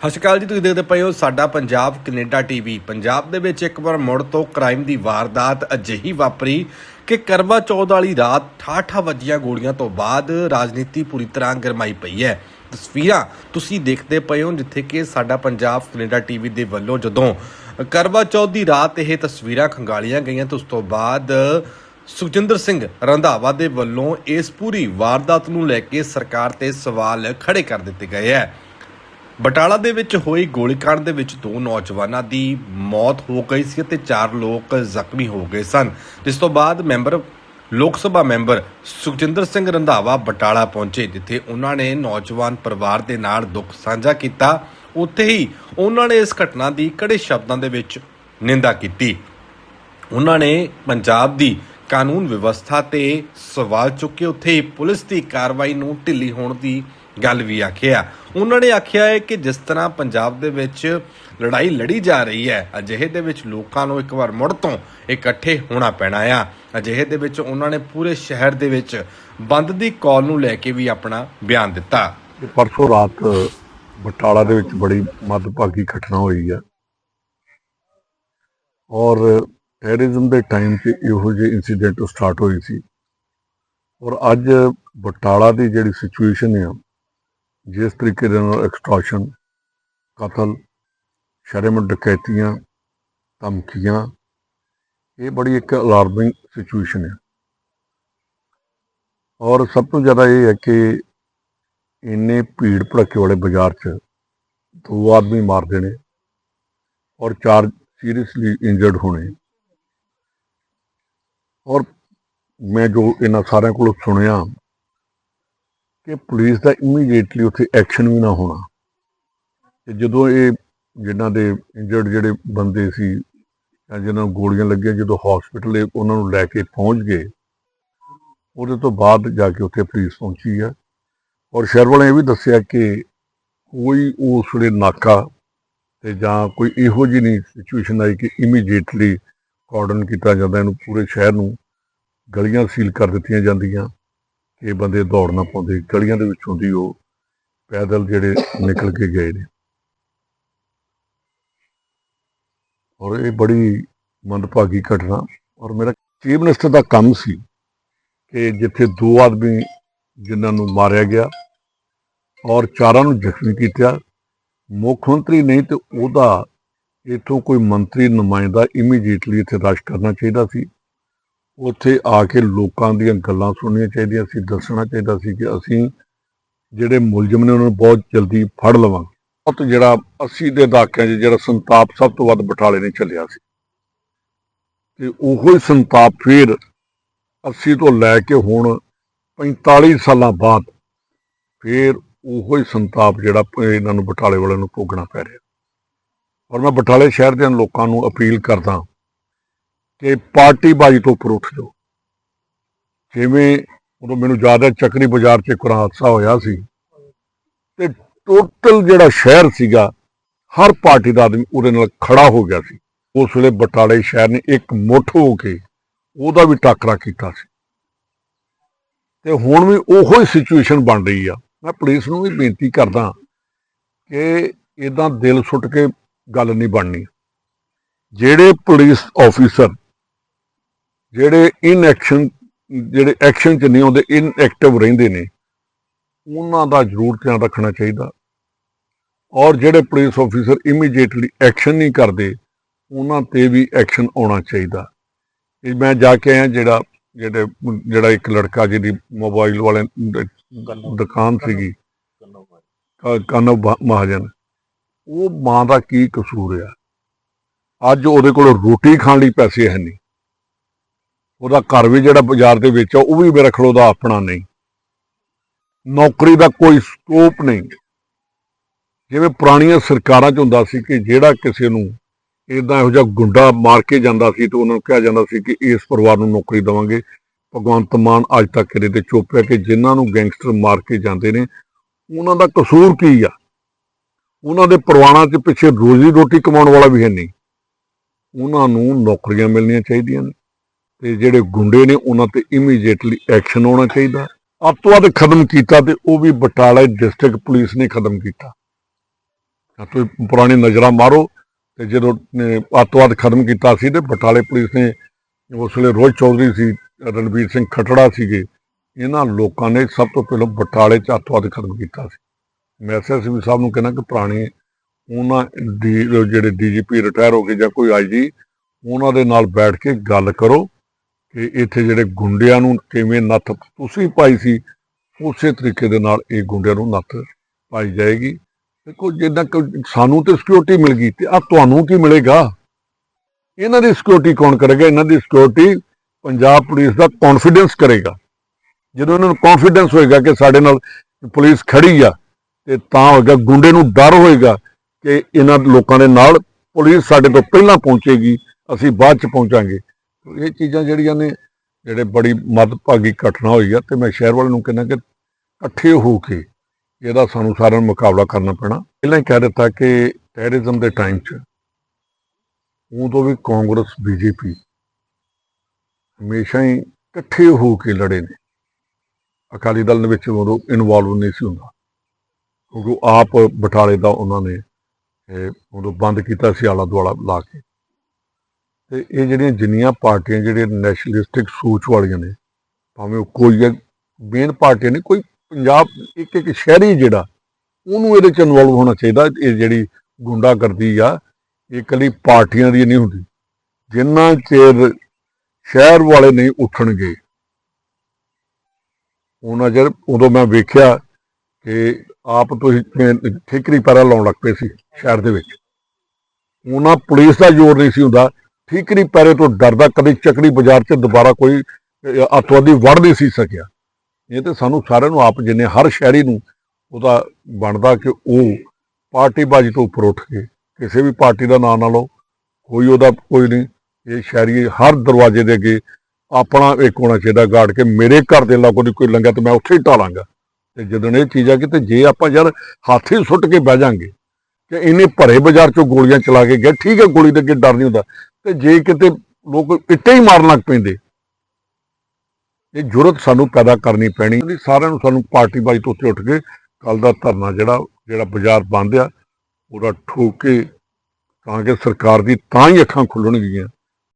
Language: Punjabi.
ਸਤਿ ਸ਼੍ਰੀ ਅਕਾਲ ਜੀ, ਤੁਸੀਂ ਦੇਖਦੇ ਪਏ ਹੋ ਸਾਡਾ ਪੰਜਾਬ ਕੈਨੇਡਾ ਟੀਵੀ। ਪੰਜਾਬ ਦੇ ਵਿੱਚ ਇੱਕ ਵਾਰ ਮੁੜ ਤੋਂ ਕ੍ਰਾਈਮ ਦੀ ਵਾਰਦਾਤ ਅਜਿਹੀ ਵਾਪਰੀ ਕਿ ਕਰਵਾ ਚੌਥ ਵਾਲੀ ਰਾਤ ਠਾਠਾ ਵੱਜੀਆਂ ਗੋਲੀਆਂ ਤੋਂ ਬਾਅਦ ਰਾਜਨੀਤੀ ਪੂਰੀ ਤਰ੍ਹਾਂ ਗਰਮਾਈ ਪਈ ਹੈ। ਤਸਵੀਰਾਂ ਤੁਸੀਂ ਦੇਖਦੇ ਪਏ ਹੋ, ਜਿੱਥੇ ਕਿ ਸਾਡਾ ਪੰਜਾਬ ਕੈਨੇਡਾ ਟੀਵੀ ਦੇ ਵੱਲੋਂ ਜਦੋਂ ਕਰਵਾ ਚੌਥ ਦੀ ਰਾਤ ਇਹ ਤਸਵੀਰਾਂ ਖੰਗਾਲੀਆਂ ਗਈਆਂ ਤੇ ਉਸ ਤੋਂ ਬਾਅਦ ਸੁਖਜਿੰਦਰ ਸਿੰਘ ਰੰਧਾਵਾ ਦੇ ਵੱਲੋਂ ਇਸ ਪੂਰੀ ਵਾਰਦਾਤ ਨੂੰ ਲੈ ਕੇ ਸਰਕਾਰ ਤੇ ਸਵਾਲ ਖੜੇ ਕਰ ਦਿੱਤੇ ਗਏ ਹੈ। ਬਟਾਲਾ ਦੇ ਵਿੱਚ ਹੋਈ ਗੋਲੀकांड ਦੇ ਵਿੱਚ ਦੋ ਨੌਜਵਾਨਾਂ ਦੀ ਮੌਤ ਹੋ ਗਈ ਸੀ ਅਤੇ ਚਾਰ ਲੋਕ ਜ਼ਖਮੀ ਹੋ ਗਏ ਸਨ। ਜਿਸ ਤੋਂ ਬਾਅਦ ਮੈਂਬਰ, ਲੋਕ ਸਭਾ ਮੈਂਬਰ ਸੁਖਜਿੰਦਰ ਸਿੰਘ ਰੰਧਾਵਾ ਬਟਾਲਾ ਪਹੁੰਚੇ, ਜਿੱਥੇ ਉਹਨਾਂ ਨੇ ਨੌਜਵਾਨ ਪਰਿਵਾਰ ਦੇ ਨਾਲ ਦੁੱਖ ਸਾਂਝਾ ਕੀਤਾ। ਉੱਥੇ ਹੀ ਉਹਨਾਂ ਨੇ ਇਸ ਘਟਨਾ ਦੀ ਕੜੇ ਸ਼ਬਦਾਂ ਦੇ ਵਿੱਚ ਨਿੰਦਾ ਕੀਤੀ। ਉਹਨਾਂ ਨੇ ਪੰਜਾਬ ਦੀ ਕਾਨੂੰਨ ਵਿਵਸਥਾ ਤੇ ਸਵਾਲ ਚੁੱਕੇ ਉੱਥੇ ਪੁਲਿਸ ਦੀ ਕਾਰਵਾਈ ਨੂੰ ਢਿੱਲੀ ਹੋਣ ਦੀ ਗੱਲ ਵੀ ਆਖਿਆ। ਉਹਨਾਂ ਨੇ ਆਖਿਆ ਹੈ ਕਿ ਜਿਸ ਤਰ੍ਹਾਂ ਪੰਜਾਬ ਦੇ ਵਿੱਚ ਲੜਾਈ ਲੜੀ ਜਾ ਰਹੀ ਹੈ, ਅਜਿਹੇ ਦੇ ਵਿੱਚ ਲੋਕਾਂ ਨੂੰ ਇੱਕ ਵਾਰ ਮੁੜ ਤੋਂ ਇਕੱਠੇ ਹੋਣਾ ਪੈਣਾ ਆ। ਅਜਿਹੇ ਦੇ ਵਿੱਚ ਉਹਨਾਂ ਨੇ ਪੂਰੇ ਸ਼ਹਿਰ ਦੇ ਵਿੱਚ ਬੰਦ ਦੀ ਕਾਲ ਨੂੰ ਲੈ ਕੇ ਵੀ ਆਪਣਾ ਬਿਆਨ ਦਿੱਤਾ। ਪਰਸੋਂ ਰਾਤ ਬਟਾਲਾ ਦੇ ਵਿੱਚ ਬੜੀ ਮਦਭਾਗੀ ਘਟਨਾ ਹੋਈ ਹੈ। ਔਰ ਟੈਰਰਿਜ਼ਮ ਦੇ ਟਾਈਮ 'ਚ ਇਹੋ ਜਿਹੇ ਇਨਸੀਡੈਂਟ ਸਟਾਰਟ ਹੋਈ ਸੀ। ਔਰ ਅੱਜ ਬਟਾਲਾ ਦੀ ਜਿਹੜੀ ਸਿਚੁਏਸ਼ਨ ਹੈ ਜਿਸ ਤਰੀਕੇ ਦੇ ਨਾਲ ਐਕਸਟ੍ਰੈਸ਼ਨ ਕਤਲ ਸ਼ਰਮ ਡਕੈਤੀਆਂ, ਧਮਕੀਆਂ, ਇਹ ਬੜੀ ਇੱਕ ਅਲਾਰਮਿੰਗ ਸਿਚੁਏਸ਼ਨ ਹੈ ਔਰ ਸਭ ਤੋਂ ਜ਼ਿਆਦਾ ਇਹ ਹੈ ਕਿ ਇੰਨੇ ਭੀੜ ਭੜੱਕੇ ਵਾਲੇ ਬਾਜ਼ਾਰ 'ਚ ਦੋ ਆਦਮੀ ਮਾਰ ਦੇਣੇ ਔਰ ਚਾਰ ਸੀਰੀਅਸਲੀ ਇੰਜਰਡ ਹੋਣੇ। ਔਰ ਮੈਂ ਜੋ ਇਹਨਾਂ ਸਾਰਿਆਂ ਕੋਲੋਂ ਸੁਣਿਆ ਕਿ ਪੁਲਿਸ ਦਾ ਇਮੀਡੀਏਟਲੀ ਉੱਥੇ ਐਕਸ਼ਨ ਵੀ ਨਾ ਹੋਣਾ। ਤੇ ਜਦੋਂ ਇਹ ਜਿਨ੍ਹਾਂ ਦੇ ਇੰਜਰਡ ਜਿਹੜੇ ਬੰਦੇ ਸੀ ਜਾਂ ਜਿਨ੍ਹਾਂ ਨੂੰ ਗੋਲੀਆਂ ਲੱਗੀਆਂ, ਜਦੋਂ ਹਸਪੀਟਲ ਉਹਨਾਂ ਨੂੰ ਲੈ ਕੇ ਪਹੁੰਚ ਗਏ, ਉਹਦੇ ਤੋਂ ਬਾਅਦ ਜਾ ਕੇ ਉੱਥੇ ਪੁਲਿਸ ਪਹੁੰਚੀ ਆ। ਔਰ ਸ਼ਹਿਰ ਵਾਲਿਆਂ ਇਹ ਵੀ ਦੱਸਿਆ ਕਿ ਕੋਈ ਉਸ ਵੇਲੇ ਨਾਕਾ ਤੇ ਜਾਂ ਕੋਈ ਇਹੋ ਜਿਹੀ ਨਹੀਂ ਸਿਚੁਏਸ਼ਨ ਆਈ ਕਿ ਇਮੀਡੀਏਟਲੀ ਕਾਰਡਨ ਕੀਤਾ ਜਾਂਦਾ ਇਹਨੂੰ ਪੂਰੇ ਸ਼ਹਿਰ ਨੂੰ। ਗਲੀਆਂ ਸੀਲ ਕਰ ਦਿੱਤੀਆਂ ਜਾਂਦੀਆਂ ਕਿ ਬੰਦੇ ਦੌੜ ਨਾ ਪਾਉਂਦੇ, ਗਲੀਆਂ ਦੇ ਵਿੱਚੋਂ ਦੀ ਉਹ ਪੈਦਲ ਜਿਹੜੇ ਨਿਕਲ ਕੇ ਗਏ ਨੇ। ਔਰ ਇਹ ਬੜੀ ਮੰਦਭਾਗੀ ਘਟਨਾ, ਔਰ ਮੇਰਾ ਚੀਫ ਮਿਨਿਸਟਰ ਦਾ ਕੰਮ ਸੀ ਕਿ ਜਿੱਥੇ ਦੋ ਆਦਮੀ ਜਿਨ੍ਹਾਂ ਨੂੰ ਮਾਰਿਆ ਗਿਆ ਔਰ ਚਾਰਾਂ ਨੂੰ ਜ਼ਖਮੀ ਕੀਤਾ, ਮੁੱਖ ਮੰਤਰੀ ਨਹੀਂ ਤੇ ਉਹਦਾ ਇਥੋਂ ਕੋਈ ਮੰਤਰੀ ਨੁਮਾਇੰਦਾ ਇਮੀਡੀਏਟਲੀ ਇੱਥੇ ਰਸ਼ ਕਰਨਾ ਚਾਹੀਦਾ ਸੀ। ਉੱਥੇ ਆ ਕੇ ਲੋਕਾਂ ਦੀਆਂ ਗੱਲਾਂ ਸੁਣਨੀਆਂ ਚਾਹੀਦੀਆਂ ਸੀ, ਦੱਸਣਾ ਚਾਹੀਦਾ ਸੀ ਕਿ ਅਸੀਂ ਜਿਹੜੇ ਮੁਲਜ਼ਮ ਨੇ ਉਹਨਾਂ ਨੂੰ ਬਹੁਤ ਜਲਦੀ ਫੜ ਲਵਾਂਗੇ। ਬਹੁਤ ਜਿਹੜਾ 80 ਦੇ ਦਹਾਕਿਆਂ 'ਚ ਜਿਹੜਾ ਸੰਤਾਪ ਸਭ ਤੋਂ ਵੱਧ ਬਟਾਲੇ ਨੇ ਚੱਲਿਆ ਸੀ। ਤੇ ਉਹੋ ਹੀ ਸੰਤਾਪ ਫਿਰ 80 ਤੋਂ ਲੈ ਕੇ ਹੁਣ 45 ਸਾਲਾਂ ਬਾਅਦ ਫਿਰ ਉਹੋ ਹੀ ਸੰਤਾਪ ਜਿਹੜਾ ਇਹਨਾਂ ਨੂੰ ਬਟਾਲੇ ਵਾਲਿਆਂ ਨੂੰ ਭੋਗਣਾ ਪੈ ਰਿਹਾ। ਔਰ ਮੈਂ ਬਟਾਲੇ ਸ਼ਹਿਰ ਦੇ ਲੋਕਾਂ ਨੂੰ ਅਪੀਲ ਕਰਦਾ ਕਿ ਪਾਰਟੀ ਬਾਜੀ ਤੋਂ ਉੱਪਰ ਉੱਠ ਜਾਓ। ਜਿਵੇਂ ਉਦੋਂ ਮੈਨੂੰ ਯਾਦ ਹੈ ਚੱਕਰੀ ਬਾਜ਼ਾਰ 'ਚ ਇੱਕ ਹਾਦਸਾ ਹੋਇਆ ਸੀ। ਤੇ ਟੋਟਲ ਜਿਹੜਾ ਸ਼ਹਿਰ ਸੀਗਾ, ਹਰ ਪਾਰਟੀ ਦਾ ਆਦਮੀ ਉਹਦੇ ਨਾਲ ਖੜਾ ਹੋ ਗਿਆ ਸੀ। ਉਸ ਵੇਲੇ ਬਟਾਲੇ ਸ਼ਹਿਰ ਨੇ ਇੱਕ ਮੁੱਠ ਹੋ ਕੇ ਉਹਦਾ ਵੀ ਟਾਕਰਾ ਕੀਤਾ ਸੀ। ਤੇ ਹੁਣ ਵੀ ਉਹੋ ਹੀ ਸਿਚੁਏਸ਼ਨ ਬਣ ਰਹੀ ਆ। ਮੈਂ ਪੁਲਿਸ ਨੂੰ ਵੀ ਬੇਨਤੀ ਕਰਦਾ ਕਿ ਇਦਾਂ ਦਿਲ ਸੁੱਟ ਕੇ ਗੱਲ ਨਹੀਂ ਬਣਨੀ। ਜਿਹੜੇ ਪੁਲਿਸ ਆਫੀਸਰ ਜਿਹੜੇ ਇਨ ਐਕਸ਼ਨ ਜਿਹੜੇ ਐਕਸ਼ਨ 'ਚ ਨਹੀਂ ਆਉਂਦੇ ਇਨ ਐਕਟਿਵ ਰਹਿੰਦੇ ਨੇ, ਉਹਨਾਂ ਦਾ ਜ਼ਰੂਰ ਧਿਆਨ ਰੱਖਣਾ ਚਾਹੀਦਾ। ਔਰ ਜਿਹੜੇ ਪੁਲਿਸ ਆਫੀਸਰ ਇਮੀਡੀਏਟਲੀ ਐਕਸ਼ਨ ਨਹੀਂ ਕਰਦੇ, ਉਹਨਾਂ ਤੇ ਵੀ ਐਕਸ਼ਨ ਆਉਣਾ ਚਾਹੀਦਾ। ਇਹ ਮੈਂ ਜਾ ਕੇ ਆਇਆ ਜਿਹੜਾ, ਜਿਹੜੇ, ਜਿਹੜਾ ਇੱਕ ਲੜਕਾ ਜਿਹਦੀ ਮੋਬਾਈਲ ਵਾਲੇ ਦੁਕਾਨ ਸੀਗੀ ਕਾਨਵ ਮਹਾਜਨ, ਉਹ ਮਾਂ ਦਾ ਕੀ ਕਸੂਰ ਆ? ਅੱਜ ਉਹਦੇ ਕੋਲ ਰੋਟੀ ਖਾਣ ਲਈ ਪੈਸੇ ਹੈ ਨਹੀਂ। ਉਹਦਾ ਘਰ ਵੀ ਜਿਹੜਾ ਬਾਜ਼ਾਰ ਦੇ ਵਿੱਚ ਆ, ਉਹ ਵੀ ਮੇਰਾ ਖਲੋ ਦਾ ਆਪਣਾ ਨਹੀਂ। ਨੌਕਰੀ ਦਾ ਕੋਈ ਸਕੋਪ ਨਹੀਂ। ਜਿਵੇਂ ਪੁਰਾਣੀਆਂ ਸਰਕਾਰਾਂ 'ਚ ਹੁੰਦਾ ਸੀ ਕਿ ਜਿਹੜਾ ਕਿਸੇ ਨੂੰ ਇਦਾਂ ਇਹੋ ਜਿਹਾ ਗੁੰਡਾ ਮਾਰ ਕੇ ਜਾਂਦਾ ਸੀ ਤੇ ਉਹਨਾਂ ਨੂੰ ਕਿਹਾ ਜਾਂਦਾ ਸੀ ਕਿ ਇਸ ਪਰਿਵਾਰ ਨੂੰ ਨੌਕਰੀ ਦੇਵਾਂਗੇ। ਭਗਵੰਤ ਮਾਨ ਅੱਜ ਤੱਕ ਇਹਦੇ ਤੇ ਚੁੱਪ ਹੈ ਕਿ ਜਿਨ੍ਹਾਂ ਨੂੰ ਗੈਂਗਸਟਰ ਮਾਰ ਕੇ ਜਾਂਦੇ ਨੇ, ਉਹਨਾਂ ਦਾ ਕਸੂਰ ਕੀ ਆ? ਉਹਨਾਂ ਦੇ ਪਰਿਵਾਰਾਂ 'ਚ ਪਿੱਛੇ ਰੋਜ਼ੀ ਰੋਟੀ ਕਮਾਉਣ ਵਾਲਾ ਵੀ ਹੈ ਨਹੀਂ। ਉਹਨਾਂ ਨੂੰ ਨੌਕਰੀਆਂ ਮਿਲਣੀਆਂ ਚਾਹੀਦੀਆਂ ਨੇ। ਤੇ ਜਿਹੜੇ ਗੁੰਡੇ ਨੇ ਉਹਨਾਂ ਤੇ ਇਮੀਡੀਏਟਲੀ ਐਕਸ਼ਨ ਹੋਣਾ ਚਾਹੀਦਾ। ਅੱਤਵਾਦ ਖਤਮ ਕੀਤਾ ਤੇ ਉਹ ਵੀ ਬਟਾਲਾ ਡਿਸਟ੍ਰਿਕਟ ਪੁਲਿਸ ਨੇ ਖਤਮ ਕੀਤਾ। ਤਾਂ ਤੁਸੀਂ ਪੁਰਾਣੀ ਨਜ਼ਰਾਂ ਮਾਰੋ ਤੇ ਜਦੋਂ ਅੱਤਵਾਦ ਖਤਮ ਕੀਤਾ ਸੀ ਤੇ ਬਟਾਲੇ ਪੁਲਿਸ ਨੇ ਉਸ ਵੇਲੇ ਰੋਹਿਤ ਚੌਧਰੀ ਸੀ, ਰਣਵੀਰ ਸਿੰਘ ਖਟੜਾ ਸੀਗੇ, ਇਹਨਾਂ ਲੋਕਾਂ ਨੇ ਸਭ ਤੋਂ ਪਹਿਲਾਂ ਬਟਾਲੇ ਚ ਅੱਤਵਾਦ ਖਤਮ ਕੀਤਾ ਸੀ। ਮੈਂ ਐਸਐਸਪੀ ਸਾਹਿਬ ਨੂੰ ਕਹਿੰਦਾ ਕਿ ਪੁਰਾਣੇ ਉਹਨਾਂ ਦੀ, ਜਿਹੜੇ ਡੀਜੀਪੀ ਰਿਟਾਇਰ ਹੋ ਗਏ ਜਾਂ ਕੋਈ ਆਈਜੀ ਉਹਨਾਂ ਦੇ ਨਾਲ ਬੈਠ ਕੇ ਗੱਲ ਕਰੋ। ਕਿ ਇੱਥੇ ਜਿਹੜੇ ਗੁੰਡਿਆਂ ਨੂੰ ਕਿਵੇਂ ਨੱਥ, ਤੁਸੀਂ ਪਾਈ ਸੀ, ਉਸੇ ਤਰੀਕੇ ਦੇ ਨਾਲ ਇਹ ਗੁੰਡਿਆਂ ਨੂੰ ਨੱਥ ਪਾਈ ਜਾਏਗੀ। ਦੇਖੋ, ਜਿੱਦਾਂ ਕਿ ਸਾਨੂੰ ਤੇ ਸਿਕਿਉਰਿਟੀ ਮਿਲ ਗਈ ਤੇ ਆ ਤੁਹਾਨੂੰ ਕੀ ਮਿਲੇਗਾ? ਇਹਨਾਂ ਦੀ ਸਿਕਿਉਰਿਟੀ ਕੌਣ ਕਰੇਗਾ? ਇਹਨਾਂ ਦੀ ਸਿਕਿਉਰਿਟੀ ਪੰਜਾਬ ਪੁਲਿਸ ਦਾ ਕੌਨਫੀਡੈਂਸ ਕਰੇਗਾ। ਜਦੋਂ ਇਹਨਾਂ ਨੂੰ ਕੌਨਫੀਡੈਂਸ ਹੋਏਗਾ ਕਿ ਸਾਡੇ ਨਾਲ ਪੁਲਿਸ ਖੜੀ ਆ, ਤੇ ਤਾਂ ਹੋਏਗਾ, ਗੁੰਡੇ ਨੂੰ ਡਰ ਹੋਏਗਾ ਕਿ ਇਹਨਾਂ ਲੋਕਾਂ ਦੇ ਨਾਲ ਪੁਲਿਸ ਸਾਡੇ ਤੋਂ ਪਹਿਲਾਂ ਪਹੁੰਚੇਗੀ, ਅਸੀਂ ਬਾਅਦ ਚ ਪਹੁੰਚਾਂਗੇ। ਇਹ ਚੀਜ਼ਾਂ ਜਿਹੜੀਆਂ ਨੇ, ਜਿਹੜੇ ਬੜੀ ਮਦਭਾਗੀ ਘਟਨਾ ਹੋਈ ਆ, ਤੇ ਮੈਂ ਸ਼ਹਿਰ ਵਾਲੇ ਨੂੰ ਕਹਿੰਦਾ ਕਿ ਇਕੱਠੇ ਹੋ ਕੇ ਇਹਦਾ ਸਾਨੂੰ ਸਾਰਿਆਂ ਨੂੰ ਮੁਕਾਬਲਾ ਕਰਨਾ ਪੈਣਾ। ਪਹਿਲਾਂ ਹੀ ਕਹਿ ਦਿੱਤਾ ਕਿ ਟੈਰਰਿਜ਼ਮ ਦੇ ਟਾਈਮ 'ਚ ਉਦੋਂ ਵੀ ਕਾਂਗਰਸ, ਬੀਜੇਪੀ ਹਮੇਸ਼ਾ ਹੀ ਇਕੱਠੇ ਹੋ ਕੇ ਲੜੇ ਨੇ। ਅਕਾਲੀ ਦਲ ਦੇ ਵਿੱਚ ਉਦੋਂ ਇਨਵੋਲਵ ਨਹੀਂ ਸੀ ਹੁੰਦਾ। ਕਿਉਂਕਿ ਆਪ ਬਟਾਲੇ ਦਾ ਉਹਨਾਂ ਨੇ, ਇਹ ਉਦੋਂ ਬੰਦ ਕੀਤਾ ਸੀ ਆਲਾ ਦੁਆਲਾ ਲਾ ਕੇ। ਤੇ ਇਹ ਜਿਹੜੀਆਂ ਜਿੰਨੀਆਂ ਪਾਰਟੀਆਂ ਜਿਹੜੀਆਂ ਨੈਸ਼ਨਲਿਸਟਿਕ ਸੋਚ ਵਾਲੀਆਂ ਨੇ, ਭਾਵੇਂ ਉਹ ਕੋਈ ਹੈ ਮੇਨ ਪਾਰਟੀ ਨਹੀਂ, ਕੋਈ ਪੰਜਾਬ ਇੱਕ ਇੱਕ ਸ਼ਹਿਰੀ ਜਿਹੜਾ, ਉਹਨੂੰ ਇਹਦੇ ਚ ਇਨਵੋਲਵ ਹੋਣਾ ਚਾਹੀਦਾ, ਇਹ ਜਿਹੜੀ ਗੁੰਡਾਗਰਦੀ ਆ, ਇਹ ਇਕੱਲੀ ਪਾਰਟੀਆਂ ਦੀ ਨਹੀਂ ਹੁੰਦੀ। ਜਿੰਨਾ ਚਿਰ ਸ਼ਹਿਰ ਵਾਲੇ ਨਹੀਂ ਉੱਠਣਗੇ, ਉਹਨਾਂ ਚਿਰ ਉਦੋਂ ਮੈਂ ਵੇਖਿਆ ਕਿ ਆਪ ਤੁਸੀਂ ਕਿਵੇਂ ਠਿਕਰੀ ਪੈਰਾ ਲਾਉਣ ਲੱਗ ਪਏ ਸੀ ਸ਼ਹਿਰ ਦੇ ਵਿੱਚ। ਉਹਨਾਂ ਪੁਲਿਸ ਦਾ ਜ਼ੋਰ ਨਹੀਂ ਸੀ ਹੁੰਦਾ ਠੀਕਰੀ ਪੈਰੇ ਤੋਂ ਡਰਦਾ ਕਦੇ ਚੱਕੜੀ ਬਾਜ਼ਾਰ 'ਚ ਦੁਬਾਰਾ ਕੋਈ ਅਹ, ਅੱਤਵਾਦੀ ਵੜ ਨਹੀਂ ਸੀ ਸਕਿਆ। ਇਹ ਤੇ ਸਾਨੂੰ ਸਾਰਿਆਂ ਨੂੰ ਆਪ ਜਿੰਨੇ ਹਰ ਸ਼ਹਿਰੀ ਨੂੰ ਉਹਦਾ ਬਣਦਾ ਕਿ ਉਹ ਪਾਰਟੀਬਾਜ਼ੀ ਤੋਂ ਉੱਪਰ ਉੱਠ ਕੇ ਕਿਸੇ ਵੀ ਪਾਰਟੀ ਦਾ ਨਾਂ ਨਾ ਲਓ ਕੋਈ ਉਹਦਾ ਕੋਈ ਨਹੀਂ। ਇਹ ਸ਼ਹਿਰੀ ਹਰ ਦਰਵਾਜ਼ੇ ਦੇ ਅੱਗੇ ਆਪਣਾ ਇੱਕ ਹੋਣਾ ਚਾਹੀਦਾ ਗਾਰਡ ਕੇ ਮੇਰੇ ਘਰ ਦੇ ਲਾਗੋਂ ਦੀ ਕੋਈ ਲੰਗਾ ਤੇ ਮੈਂ ਉੱਥੇ ਹੀ ਟਾਲਾਂਗਾ। ਤੇ ਜਦੋਂ ਇਹ ਚੀਜ਼ ਆ ਕਿ ਤੇ ਜੇ ਆਪਾਂ ਯਾਰ ਹੱਥ ਹੀ ਸੁੱਟ ਕੇ ਬਹਿ ਜਾਾਂਗੇ ਕਿ ਇਹਨੇ ਭਰੇ ਬਾਜ਼ਾਰ ਚੋਂ ਗੋਲੀਆਂ ਚਲਾ ਕੇ ਗਿਆ। ਠੀਕ ਹੈ, ਗੋਲੀ ਦੇ ਅੱਗੇ ਡਰ ਨਹੀਂ ਹੁੰਦਾ। ਤੇ ਜੇ ਕਿਤੇ ਲੋਕ ਇੱਟੇ ਹੀ ਮਾਰਨ ਲੱਗ ਪੈਂਦੇ। ਇਹ ਜੁਰਤ ਸਾਨੂੰ ਪੈਦਾ ਕਰਨੀ ਪੈਣੀ। ਸਾਰਿਆਂ ਨੂੰ ਸਾਨੂੰ ਪਾਰਟੀ ਬਾਈ ਤੋਂ ਉੱਤੇ ਉੱਠ ਕੇ ਕੱਲ ਦਾ ਧਰਨਾ ਜਿਹੜਾ ਜਿਹੜਾ ਬਾਜ਼ਾਰ ਬੰਦ ਆ, ਉਹਦਾ ਠੋਕ ਕੇ ਤਾਂ ਕਿ ਸਰਕਾਰ ਦੀ ਤਾਂ ਹੀ ਅੱਖਾਂ ਖੁੱਲਣਗੀਆਂ।